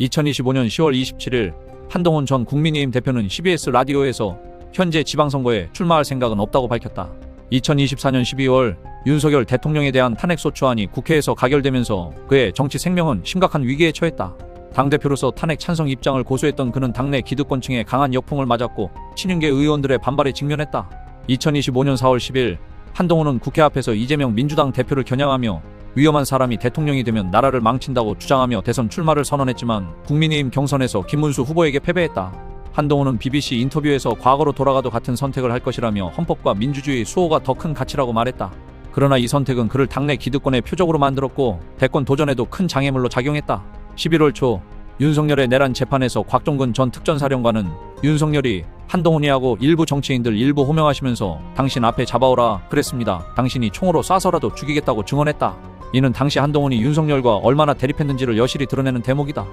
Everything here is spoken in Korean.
2025년 10월 27일 한동훈 전 국민의힘 대표는 CBS 라디오에서 현재 지방선거에 출마할 생각은 없다고 밝혔다. 2024년 12월 윤석열 대통령에 대한 탄핵소추안이 국회에서 가결되면서 그의 정치 생명은 심각한 위기에 처했다. 당대표로서 탄핵 찬성 입장을 고수했던 그는 당내 기득권층의 강한 역풍을 맞았고 친윤계 의원들의 반발에 직면했다. 2025년 4월 10일 한동훈은 국회 앞에서 이재명 민주당 대표를 겨냥하며 위험한 사람이 대통령이 되면 나라를 망친다고 주장하며 대선 출마를 선언했지만 국민의힘 경선에서 김문수 후보에게 패배했다. 한동훈은 BBC 인터뷰에서 과거로 돌아가도 같은 선택을 할 것이라며 헌법과 민주주의 수호가 더 큰 가치라고 말했다. 그러나 이 선택은 그를 당내 기득권의 표적으로 만들었고 대권 도전에도 큰 장애물로 작용했다. 11월 초 윤석열의 내란 재판에서 곽종근 전 특전사령관은 윤석열이 한동훈이하고 일부 정치인들 일부 호명하시면서 당신 앞에 잡아오라 그랬습니다. 당신이 총으로 쏴서라도 죽이겠다고 증언했다. 이는 당시 한동훈이 윤석열과 얼마나 대립했는지를 여실히 드러내는 대목이다.